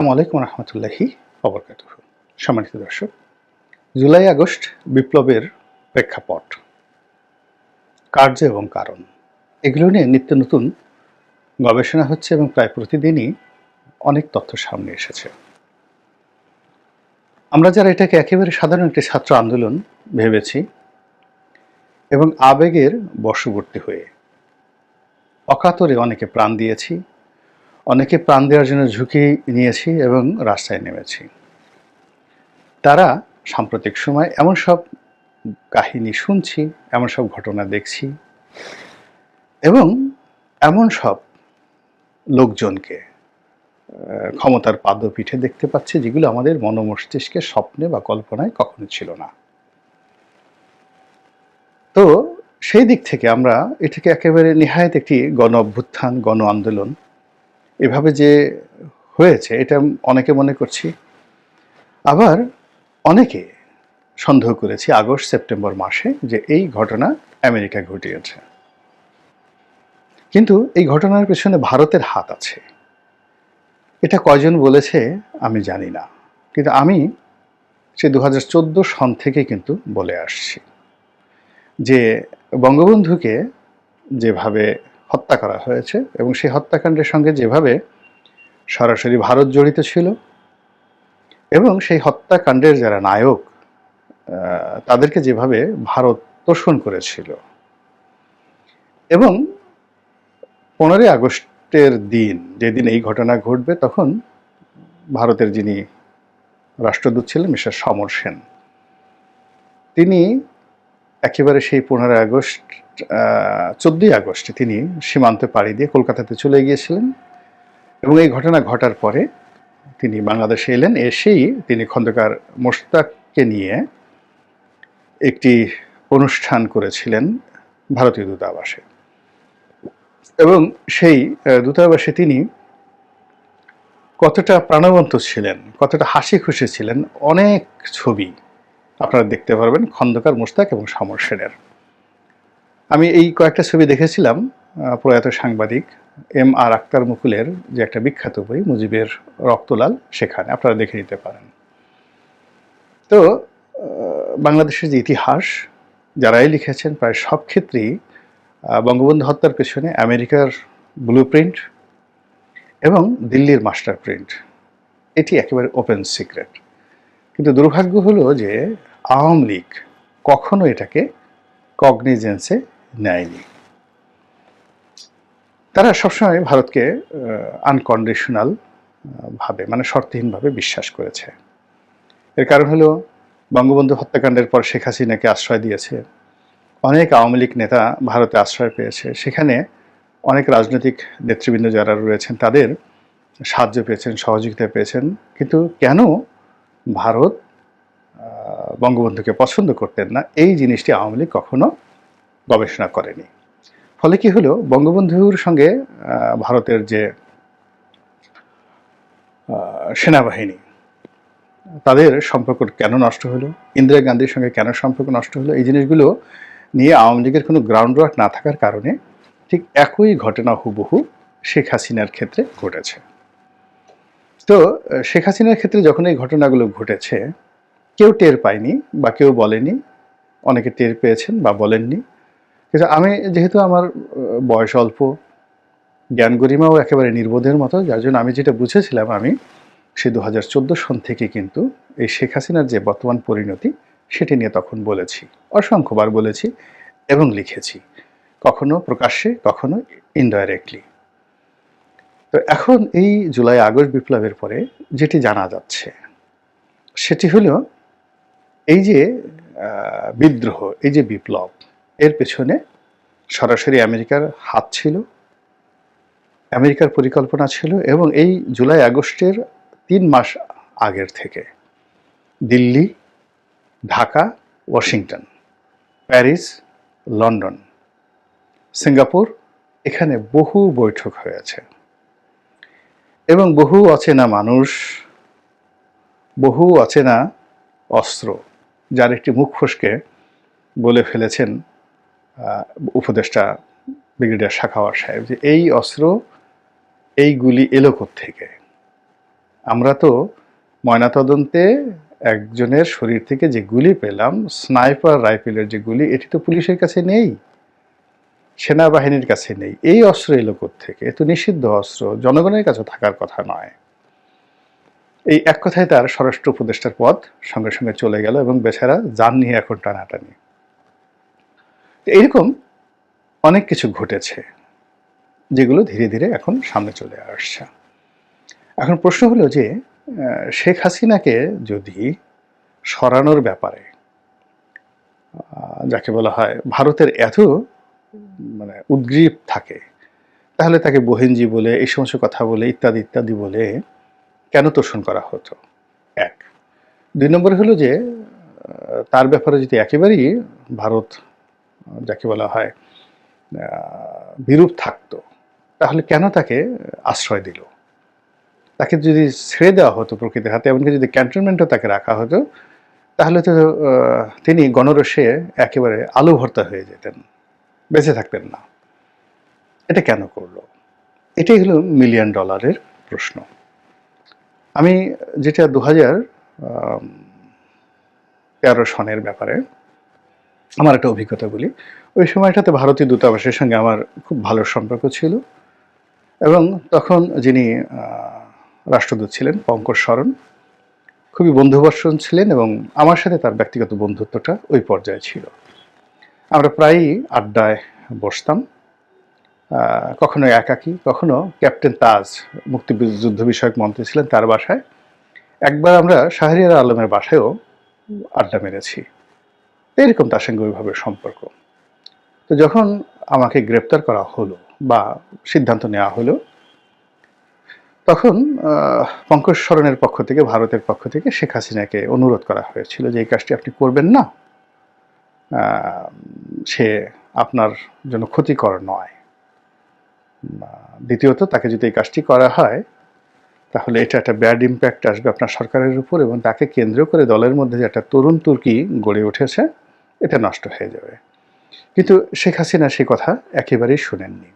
আসসালামু আলাইকুম রহমতুল্লাহি অবরকাত সম্মানিত দর্শক, জুলাই আগস্ট বিপ্লবের প্রেক্ষাপট, কার্য এবং কারণ, এগুলো নিয়ে নিত্য নতুন গবেষণা হচ্ছে এবং প্রায় প্রতিদিনই অনেক তথ্য সামনে এসেছে। আমরা যারা এটাকে একেবারে সাধারণ একটি ছাত্র আন্দোলন ভেবেছি এবং আবেগের বশবর্তী হয়ে অকাতরে অনেকে প্রাণ দিয়েছি অনেকে প্রাণ দেওয়ার জন্য ঝুঁকি নিয়েছি এবং রাস্তায় নেমেছি। তারা সাম্প্রতিক সময় এমন সব কাহিনী শুনছি, এমন সব ঘটনা দেখছি এবং এমন সব লোকজনকে ক্ষমতার পাদপীঠে দেখতে পাচ্ছে যেগুলো আমাদের মনোমস্তিষ্কে স্বপ্নে বা কল্পনায় কখনো ছিল না। তো সেই দিক থেকে আমরা এটাকে একেবারে নিহায়ত একটি গণ অভ্যুত্থান গণ আন্দোলন এভাবে যে হয়েছে, এটা অনেকে মনে করছি। আবার অনেকে সন্দেহ করেছি আগস্ট, সেপ্টেম্বর মাসে যে এই ঘটনা আমেরিকা ঘটিয়েছে। কিন্তু এই ঘটনার পেছনে ভারতের হাত আছে। এটা কয়জন বলেছে আমি জানি না। কিন্তু আমি সে দু হাজার চোদ্দ সন থেকে কিন্তু বলে আসছি যে বঙ্গবন্ধুকে যেভাবে হত্যা করা হয়েছে এবং সেই হত্যাকাণ্ডের সঙ্গে যেভাবে সরাসরি ভারত জড়িত ছিল এবং সেই হত্যাকাণ্ডের যারা নায়ক তাদেরকে যেভাবে ভারত তোষণ করেছিল এবং পনেরোই আগস্টের দিন যেদিন এই ঘটনা ঘটবে, তখন ভারতের যিনি রাষ্ট্রদূত ছিলেন মিস্টার সমর সেন, তিনি একেবারে সেই পনেরোই আগস্ট চোদ্দই আগস্টে তিনি সীমান্তে পাড়ি দিয়ে কলকাতাতে চলে গিয়েছিলেন এবং এই ঘটনা ঘটার পরে তিনি বাংলাদেশে এলেন, এসেই তিনি খন্দকার মোশতাককে নিয়ে একটি অনুষ্ঠান করেছিলেন ভারতীয় দূতাবাসে। এবং সেই দূতাবাসে তিনি কতটা প্রাণবন্ত ছিলেন, কতটা হাসি খুশি ছিলেন, অনেক ছবি আপনারা দেখতে পারবেন খন্দকার মুস্তাক এবং সমর সেনের। আমি এই কয়েকটা ছবি দেখেছিলাম প্রয়াত সাংবাদিক এম আর আক্তার মুকুলের যে একটা বিখ্যাত বই, মুজিবের রক্তলাল সেখানে। আপনারা দেখে নিতে পারেন। তো বাংলাদেশের যে ইতিহাস, যারাই লিখেছেন, প্রায় সব ক্ষেত্রেই বঙ্গবন্ধু হত্যার পেছনে আমেরিকার ব্লু প্রিন্ট এবং দিল্লির মাস্টার প্রিন্ট এটি একেবারে ওপেন সিক্রেট কিন্তু দুর্ভাগ্য হলো যে, আওয়ামী লীগ কখনো এটাকে কগনিজেন্সে নেয়নি। তারা সবসময় ভারতকে আনকন্ডিশনাল ভাবে মানে শর্তহীনভাবে বিশ্বাস করেছে। এর কারণ হলো, বঙ্গবন্ধু হত্যাকাণ্ডের পর শেখ হাসিনাকে আশ্রয় দিয়েছে। অনেক আওয়ামী লীগ নেতা ভারতে আশ্রয় পেয়েছে। সেখানে অনেক রাজনৈতিক নেতৃবৃন্দ যারা রয়েছেন, তাদের সাহায্য পেয়েছেন, সহযোগিতা পেয়েছেন। কিন্তু কেন ভারত বঙ্গবন্ধুকে পছন্দ করতেন না? এই জিনিসটি আওয়ামী লীগ কখনো গবেষণা করেনি। ফলে কি হলো? বঙ্গবন্ধুর সঙ্গে ভারতের যে সেনাবাহিনী, তাদের সম্পর্ক কেন নষ্ট হলো? ইন্দিরা গান্ধীর সঙ্গে কেন সম্পর্ক নষ্ট হলো? এই জিনিসগুলো নিয়ে আওয়ামী লীগের কোনো গ্রাউন্ড ওয়ার্ক না থাকার কারণে ঠিক একই ঘটনা হুবহু শেখ হাসিনার ক্ষেত্রে ঘটেছে। তো, শেখ হাসিনার ক্ষেত্রে যখন এই ঘটনাগুলো ঘটেছে, কেউ টের পায়নি বা কেউ বলেনি, অনেকে টের পেয়েছেন বা বলেননি। কিন্তু আমি যেহেতু আমার বয়স অল্প, জ্ঞান গরিমাও একেবারে নির্বোধের মতো, যার জন্য আমি যেটা বুঝেছিলাম আমি, সে দু হাজার চোদ্দ সন থেকে কিন্তু এই শেখ হাসিনার যে বর্তমান পরিণতি, সেটি নিয়ে তখন বলেছি, অসংখ্যবার বলেছি এবং লিখেছি, কখনো প্রকাশ্যে, কখনো ইনডাইরেক্টলি তো এখন এই জুলাই আগস্ট বিপ্লবের পরে যেটি জানা যাচ্ছে, সেটি হলো এই যে বিদ্রোহ, এই যে বিপ্লব এর পেছনে সরাসরি আমেরিকার হাত ছিল, আমেরিকার পরিকল্পনা ছিল এবং এই জুলাই আগস্টের তিন মাস আগের থেকে Delhi, Dhaka, Washington, Paris, London, Singapore এখানে বহু বৈঠক হয়েছে এবং বহু অচেনা মানুষ, বহু অচেনা অস্ত্র, যার একটি মুখ ফসকে বলে ফেলেছেন উপদেষ্টা, ব্রিগেডিয়ার শাখাওয়ার সাহেব, যে এই অস্ত্র, এই গুলি এলো থেকে আমরা তো ময়নাতদন্তে একজনের শরীর থেকে যে গুলি পেলাম, স্নাইপার রাইফেলের যে গুলি, এটি তো পুলিশের কাছে নেই, সেনাবাহিনীর কাছে নেই। এই অস্ত্র এলো থেকে এ তো নিষিদ্ধ অস্ত্র, জনগণের কাছে থাকার কথা নয়। এই এক কথায় তার স্বরাষ্ট্র উপদেষ্টার পদ সঙ্গে সঙ্গে চলে গেল এবং বেচারা যান নিয়ে এখন টানাটানি। এইরকম অনেক কিছু ঘটেছে যেগুলো ধীরে ধীরে এখন সামনে চলে আসছে। এখন প্রশ্ন হলো যে শেখ হাসিনাকে যদি সরানোর ব্যাপারে যাকে বলা হয় ভারতের এত মানে উদ্গ্রীব থাকে, তাহলে তাকে বহিনজি বলে, এই সমস্ত কথা বলে, ইত্যাদি ইত্যাদি বলে কেন তোষণ করা হতো? এক। দুই নম্বর হলো যে তার ব্যাপারে যদি একেবারেই ভারত যাকে বলা হয় বিরূপ থাকতো, তাহলে কেন তাকে আশ্রয় দিল? তাকে যদি ছেড়ে দেওয়া হতো প্রকৃতির হাতে, এমনকি যদি ক্যান্টনমেন্টও তাকে রাখা হতো, তাহলে তো তিনি গণরসে একেবারে আলু ভর্তা হয়ে যেতেন, বেঁচে থাকতেন না। এটা কেন করল? এটাই হলো মিলিয়ন ডলারের প্রশ্ন। আমি যেটা দু হাজার তেরো সনের ব্যাপারে আমার একটা অভিজ্ঞতা বলি। ওই সময়টাতে ভারতীয় দূতাবাসের সঙ্গে আমার খুব ভালো সম্পর্ক ছিল এবং তখন যিনি রাষ্ট্রদূত ছিলেন, পঙ্কজ শরণ, খুবই বন্ধুবর্ষণ ছিলেন এবং আমার সাথে তার ব্যক্তিগত বন্ধুত্বটা ওই পর্যায়ে ছিল। আমরা প্রায়ই আড্ডায় বসতাম কখনো একাকী, কখনো ক্যাপ্টেন তাজ মুক্তি যুদ্ধ বিষয়ক মন্ত্রী ছিলেন তার বাসায়। একবার আমরা শাহরিয়ার আলমের বাসায়ও আড্ডা মেরেছি। এরকম তার সঙ্গে ওইভাবে সম্পর্ক। তো যখন আমাকে গ্রেপ্তার করা হলো বা সিদ্ধান্ত নেওয়া হলো, তখন পঙ্কজ সরণের পক্ষ থেকে, ভারতের পক্ষ থেকে শেখ হাসিনাকে অনুরোধ করা হয়েছিল যে, এই কাজটি আপনি করবেন না। সে আপনার জন্য ক্ষতিকর নয়। দ্বিতীয়ত, তাকে যদি এই কাজটি করা হয়, তাহলে এটা একটা ব্যাড ইম্প্যাক্ট আসবে আপনার সরকারের উপর এবং তাকে কেন্দ্র করে দলের মধ্যে যে একটা তরুণ তুর্কি গড়ে উঠেছে এটা নষ্ট হয়ে যাবে। কিন্তু শেখ হাসিনা সে কথা একেবারেই শুনেননি।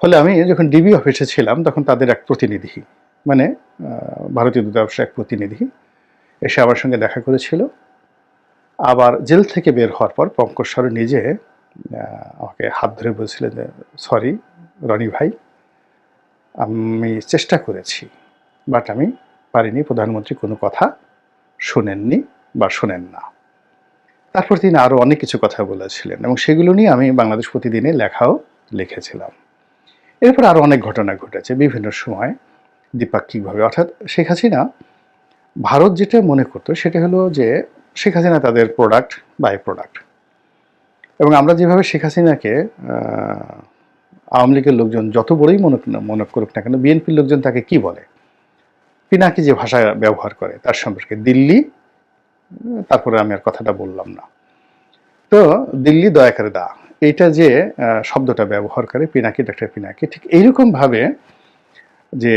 ফলে আমি যখন ডিবি অফিসে ছিলাম, তখন তাদের এক প্রতিনিধি মানে ভারতীয় দূতাবাসের এক প্রতিনিধি এসে আমার সঙ্গে দেখা করেছিল। আবার জেল থেকে বের হওয়ার পর পঙ্কজ সর নিজে আমাকে হাত ধরে বলছিলেন যে, সরি, রনি ভাই, আমি চেষ্টা করেছি, বাট আমি পারিনি, প্রধানমন্ত্রী কোনো কথা শোনেননি বা শোনেন না। তারপর তিনি আরও অনেক কিছু কথা বলেছিলেন এবং সেগুলো নিয়ে আমি বাংলাদেশ প্রতিদিনে লেখাও লিখেছিলাম। এরপর আরও অনেক ঘটনা ঘটেছে বিভিন্ন সময় দ্বিপাক্ষিকভাবে অর্থাৎ শেখ হাসিনা ভারত যেটা মনে করতো সেটা হলো যে শেখ হাসিনা তাদের প্রোডাক্ট বাই প্রোডাক্ট এবং আমরা যেভাবে শেখ হাসিনাকে আওয়ামী লীগের লোকজন যত বড়ই মনে মনে করুক না কেন, বিএনপির লোকজন তাকে কি বলে? পিনাকি যে ভাষা ব্যবহার করে তার সম্পর্কে দিল্লি তারপরে আমি আর কথাটা বললাম না। তো দিল্লি দয়া করে দা, এইটা যে শব্দটা ব্যবহার করে পিনাকি, ডাক্তার পিনাকি, ঠিক এইরকম ভাবে যে,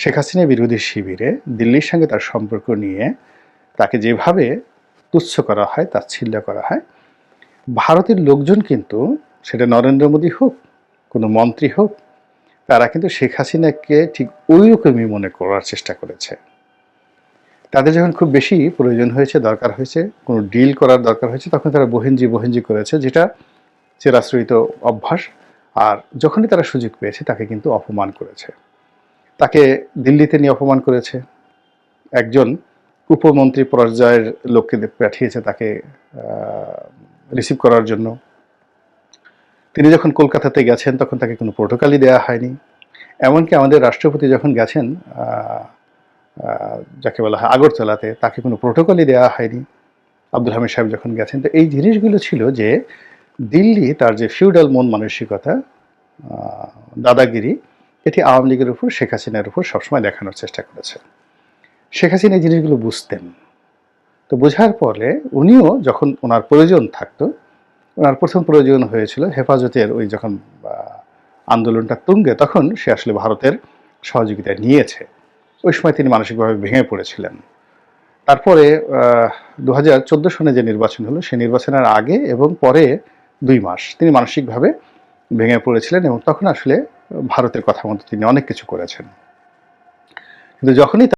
শেখ হাসিনা বিরোধী শিবিরে দিল্লির সঙ্গে তার সম্পর্ক নিয়ে তাকে যেভাবে তুচ্ছ করা হয় তাচ্ছিল্য করা হয়, ভারতের লোকজন কিন্তু সেটা নরেন্দ্র মোদী হোক, কোনো মন্ত্রী হোক, তারা কিন্তু শেখ হাসিনাকে ঠিক ওই রকমই মনে করার চেষ্টা করেছে। তাদের যখন খুব বেশি প্রয়োজন হয়েছে, দরকার হয়েছে, কোনো ডিল করার দরকার হয়েছে, তখন তারা বহিঞ্জি বহিঞ্জি করেছে, যেটা চিরাশ্রিত অভ্যাস। আর যখনই তারা সুযোগ পেয়েছে, তাকে কিন্তু অপমান করেছে। তাকে দিল্লিতে নিয়ে অপমান করেছে। একজন উপমন্ত্রী পর্যায়ের লোককে পাঠিয়েছে তাকে রিসিভ করার জন্য। তিনি যখন কলকাতাতে গেছেন, তখন তাকে কোনো প্রোটোকলই দেওয়া হয়নি। এমনকি আমাদের রাষ্ট্রপতি যখন গেছেন যাকে বলা হয় আগরতলাতে, তাকে কোনো প্রোটোকলই দেওয়া হয়নি। আব্দুল হামিদ সাহেব যখন গেছেন, তো এই জিনিসগুলো ছিল যে দিল্লি তার যে ফিউডাল মন মানসিকতা দাদাগিরি, এটি আওয়ামী লীগের উপর, শেখ হাসিনার উপর সবসময় দেখানোর চেষ্টা করেছে। শেখ হাসিনা এই জিনিসগুলো বুঝতেন। তো বোঝার পরে উনিও যখন ওনার প্রয়োজন থাকতো, ওনার প্রথম প্রয়োজন হয়েছিল হেফাজতের ওই যখন আন্দোলনটা তুঙ্গে, তখন সে আসলে ভারতের সহযোগিতা নিয়েছে। ওই সময় তিনি মানসিকভাবে ভেঙে পড়েছিলেন। তারপরে দু হাজার চোদ্দ সনে যে নির্বাচন হলো সেই নির্বাচনের আগে এবং পরে দুই মাস তিনি মানসিকভাবে ভেঙে পড়েছিলেন এবং তখন আসলে ভারতের কথা মতো তিনি অনেক কিছু করেছেন। কিন্তু যখনই